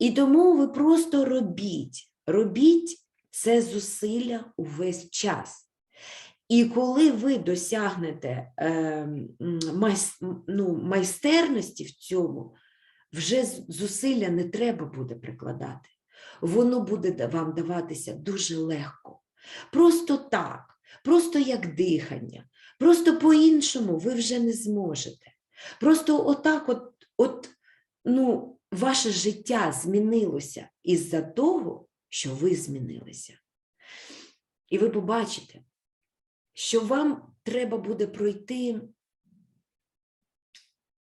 І тому ви просто робіть, робіть це зусилля увесь час. І коли ви досягнете е, майс, ну, майстерності в цьому, вже зусилля не треба буде прикладати. Воно буде вам даватися дуже легко. Просто так, просто як дихання, просто по-іншому ви вже не зможете. Просто отак, от, от, ну, ваше життя змінилося із-за того, що ви змінилися. І ви побачите, що вам треба буде пройти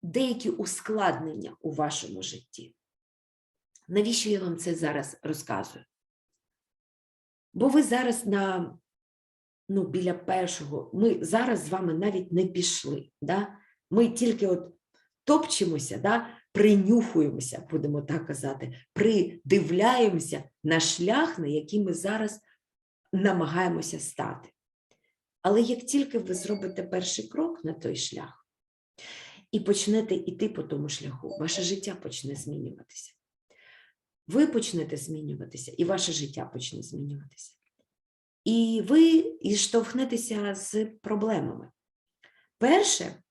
деякі ускладнення у вашому житті. Навіщо я вам це зараз розказую? Бо ви зараз на, ну, біля першого, ми зараз з вами навіть не пішли. Да? Ми тільки от топчемося, да? Принюхуємося, будемо так казати, придивляємося на шлях, на який ми зараз намагаємося стати. Але як тільки ви зробите перший крок на той шлях і почнете йти по тому шляху, ваше життя почне змінюватися. Ви почнете змінюватися, і ваше життя почне змінюватися. І ви і з проблемами. Перше,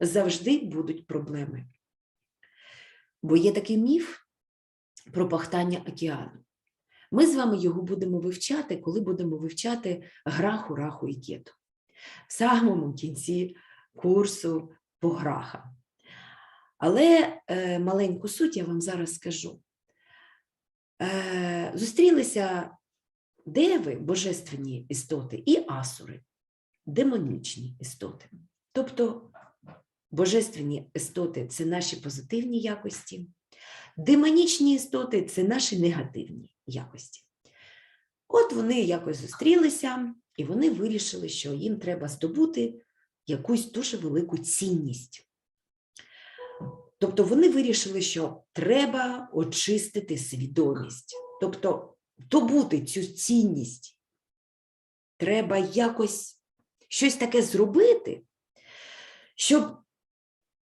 завжди будуть проблеми. Бо є такий міф про пахтання океану. Ми з вами його будемо вивчати, коли будемо вивчати граху, раху і кету. В самому кінці курсу по грахам. Але е, маленьку суть я вам зараз скажу. Е, зустрілися деви, божественні істоти, і асури, демонічні істоти. Тобто божественні істоти це наші позитивні якості, демонічні істоти це наші негативні якості. От вони якось зустрілися, і вони вирішили, що їм треба здобути якусь дуже велику цінність. Тобто вони вирішили, що треба очистити свідомість, тобто добути цю цінність. Треба якось щось таке зробити, щоб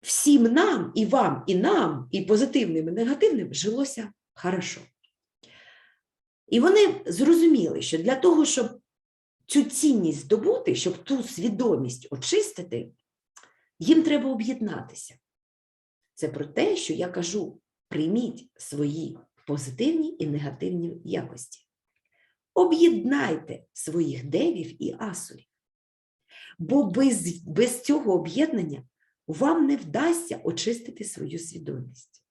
всім нам, і вам, і нам, і позитивним, і негативним жилося хорошо. І вони зрозуміли, що для того, щоб цю цінність здобути, щоб ту свідомість очистити, їм треба об'єднатися. Це про те, що я кажу: прийміть свої позитивні і негативні якості. Об'єднайте своїх девів і асурів. Бо без, без цього об'єднання вам не вдасться очистити свою свідомість.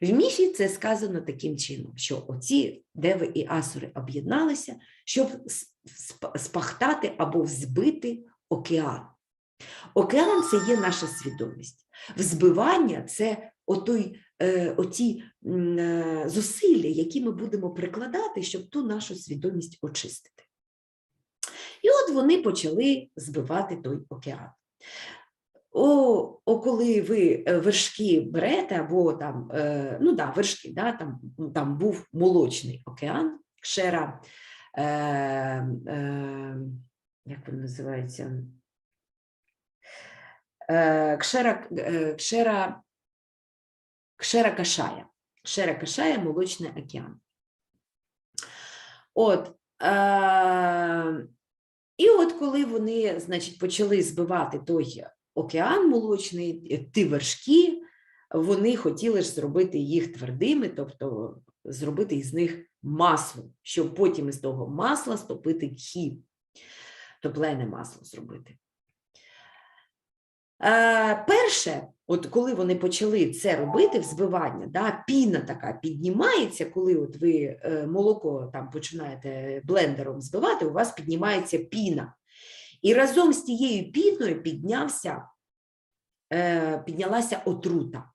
В міфі це сказано таким чином, що оці деви і асури об'єдналися, щоб спахтати або взбити океан. Океан це є наша свідомість. Взбивання це отой, е, оті е, зусилля, які ми будемо прикладати, щоб ту нашу свідомість очистити. І от вони почали збивати той океан. О, о, коли ви е, вершки берете, або там, е, ну да, вершки, да, там, там був молочний океан, кшера, е, е, як він називається? Е, кшера, кшера, кшера кашая. Кшера кашая, молочний океан. От, е, і от коли вони, значить, почали збивати той океан молочний, е, ті вершки, вони хотіли ж зробити їх твердими, тобто зробити із них масло, щоб потім із того масла стопити кхі, топлене масло зробити. Е, перше, от коли вони почали це робити, взбивання, да, піна така піднімається, коли от ви е, молоко там починаєте блендером збивати, у вас піднімається піна. І разом з тією піною піднявся, е, піднялася отрута.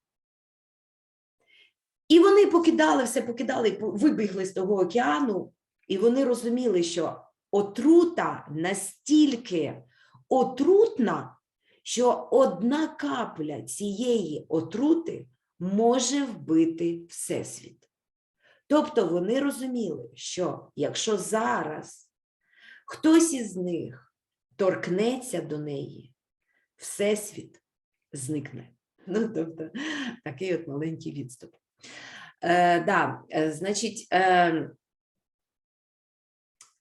І вони покидали все, покидали, вибігли з того океану, і вони розуміли, що отрута настільки отрутна, що одна капля цієї отрути може вбити Всесвіт. Тобто вони розуміли, що якщо зараз хтось із них торкнеться до неї, Всесвіт зникне. Ну, тобто, такий от маленький відступ. Е, да, е, значить, е,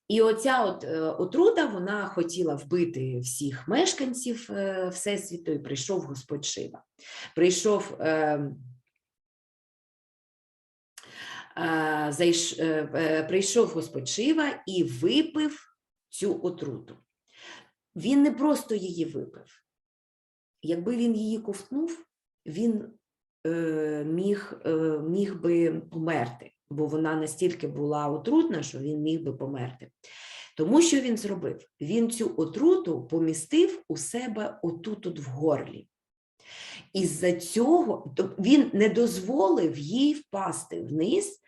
і оця от е, отрута, вона хотіла вбити всіх мешканців е, Всесвіту, і прийшов Господь Шива. Прийшов. Е, зайш, прийшов Господь Шива і випив цю отруту. Він не просто її випив. Якби він її ковтнув, він е, міг, е, міг би померти, бо вона настільки була отрутна, що він міг би померти. Тому що він зробив? Він цю отруту помістив у себе отут от в горлі. Із-за цього він не дозволив їй впасти вниз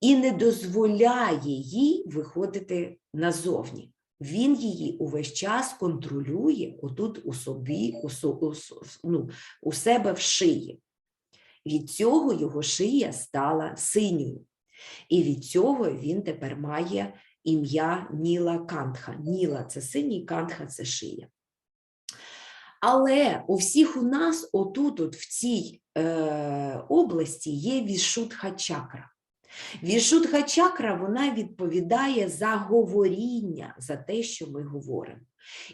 і не дозволяє їй виходити назовні. Він її увесь час контролює отут у собі, у, у, ну, у себе в шиї. Від цього його шия стала синьою. І від цього він тепер має ім'я Ніла Кантха. Ніла це синій, Кантха це шия. Але у всіх у нас, отут, от в цій е, області, є вішутха чакра. Вішутха чакра вона відповідає за говоріння, за те, що ми говоримо.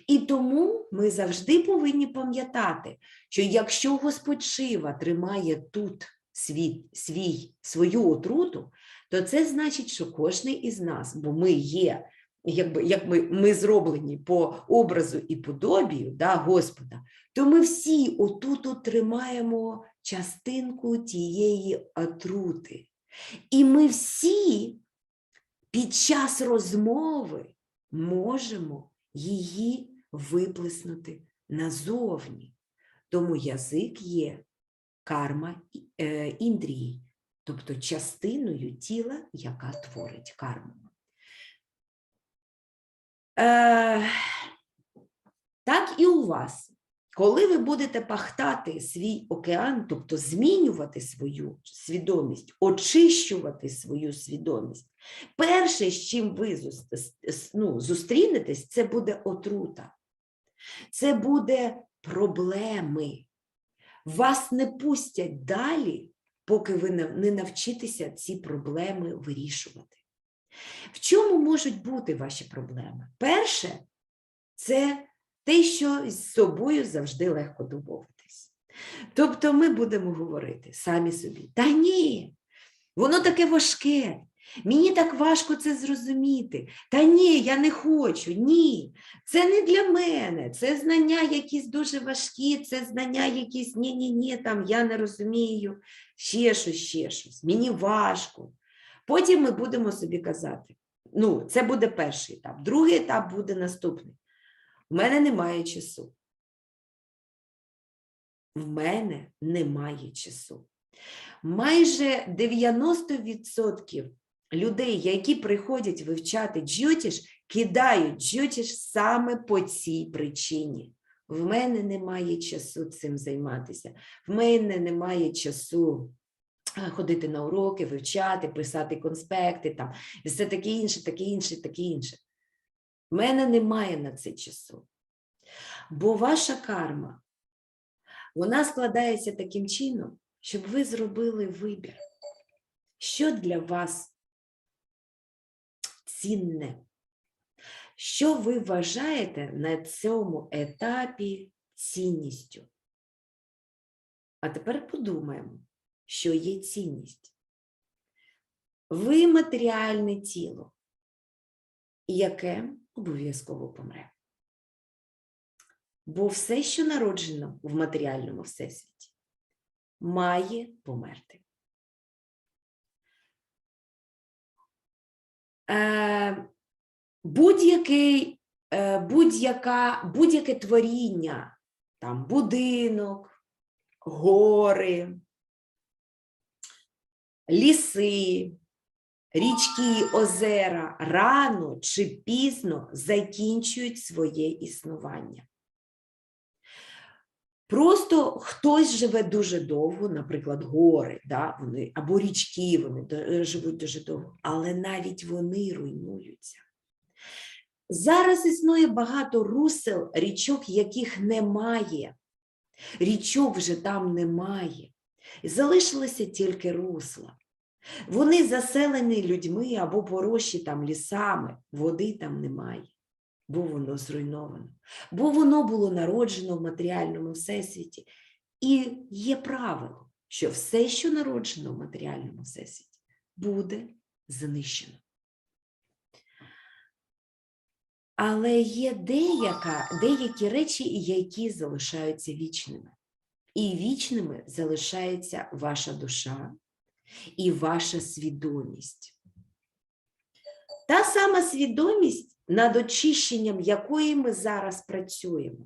І тому ми завжди повинні пам'ятати, що якщо Господь Шива тримає тут свій, свій, свою отруту, то це значить, що кожен із нас, бо ми є, якби, як ми, ми зроблені по образу і подобію да, Господа, то ми всі отут тримаємо частинку тієї отрути. І ми всі під час розмови можемо її виплеснути назовні. Тому язик є карма е, індрії, тобто частиною тіла, яка творить карму. Е, так і у вас. Коли ви будете пахтати свій океан, тобто змінювати свою свідомість, очищувати свою свідомість, перше, з чим ви ну, зустрінетесь, це буде отрута, це буде проблеми. Вас не пустять далі, поки ви не навчитеся ці проблеми вирішувати. В чому можуть бути ваші проблеми? Перше, це те, що з собою завжди легко домовитись. Тобто ми будемо говорити самі собі: та ні, воно таке важке. Мені так важко це зрозуміти. Та ні, я не хочу. Ні, це не для мене. Це знання якісь дуже важкі, це знання якісь ні-ні-ні, там я не розумію, ще щось, ще щось. Мені важко. Потім ми будемо собі казати: ну, це буде перший етап. Другий етап буде наступний. В мене немає часу. В мене немає часу. Майже 90% людей, які приходять вивчати джотіш, кидають джотіш саме по цій причині. В мене немає часу цим займатися. В мене немає часу ходити на уроки, вивчати, писати конспекти, там, все таке інше, таке інше, таке інше. В мене немає на це часу. Бо ваша карма, вона складається таким чином, щоб ви зробили вибір, що для вас цінне, що ви вважаєте на цьому етапі цінністю. А тепер подумаємо, що є цінність. Ви матеріальне тіло, яке обов'язково помре. Бо все, що народжено в матеріальному всесвіті, має померти. Е, будь-який, е, будь-яка, будь-яке творіння, там будинок, гори, ліси, річки, озера рано чи пізно закінчують своє існування. Просто хтось живе дуже довго, наприклад, гори, да, вони, або річки вони е, живуть дуже довго, але навіть вони руйнуються. Зараз існує багато русел, річок, яких немає. Річок вже там немає. Залишилися тільки русла. Вони заселені людьми або порощі там лісами, води там немає, бо воно зруйновано, бо воно було народжено в матеріальному всесвіті. І є правило, що все, що народжено в матеріальному всесвіті, буде знищено. Але є деяка, деякі речі, які залишаються вічними. І вічними залишається ваша душа і ваша свідомість. Та сама свідомість, над очищенням якої ми зараз працюємо,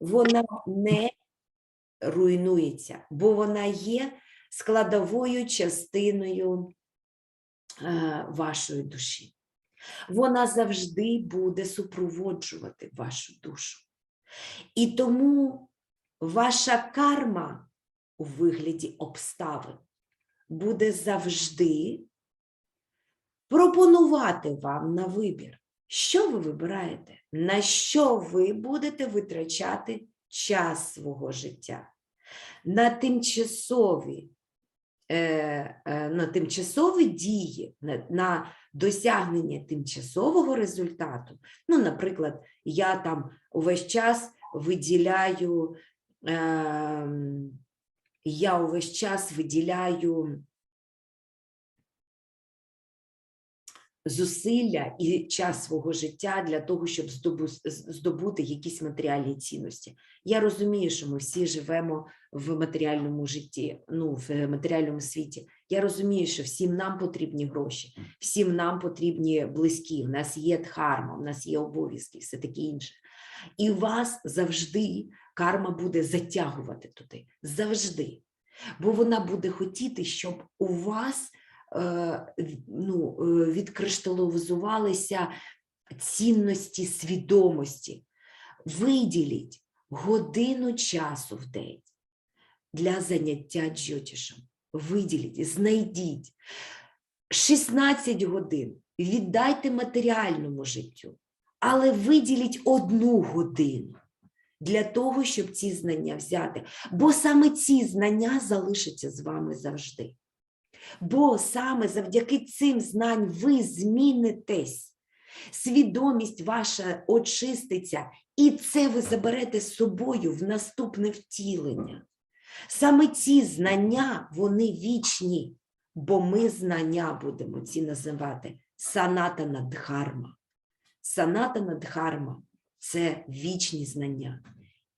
вона не руйнується, бо вона є складовою частиною е, вашої душі. Вона завжди буде супроводжувати вашу душу. І тому ваша карма у вигляді обставин буде завжди пропонувати вам на вибір, що ви вибираєте, на що ви будете витрачати час свого життя, на тимчасові, е, е, на тимчасові дії, на, на досягнення тимчасового результату. Ну, наприклад, я там увесь час виділяю. Е, я увесь час виділяю зусилля і час свого життя для того, щоб здобути якісь матеріальні цінності. Я розумію, що ми всі живемо в матеріальному житті, ну, в матеріальному світі. Я розумію, що всім нам потрібні гроші, всім нам потрібні близькі, в нас є дхарма, в нас є обов'язки, все таке інше. І вас завжди карма буде затягувати туди. Завжди. Бо вона буде хотіти, щоб у вас е, ну, е, відкришталізувалися цінності свідомості. Виділіть годину часу в день для заняття джотішем. Виділіть, знайдіть 16 годин, віддайте матеріальному життю, але виділіть одну годину для того, щоб ці знання взяти. Бо саме ці знання залишаться з вами завжди. Бо саме завдяки цим знань ви змінитесь, свідомість ваша очиститься, і це ви заберете з собою в наступне втілення. Саме ці знання, вони вічні, бо ми знання будемо ці називати санатана дхарма. Санатана дхарма це вічні знання.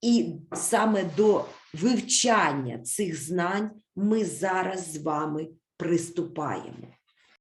І саме до вивчання цих знань ми зараз з вами приступаємо.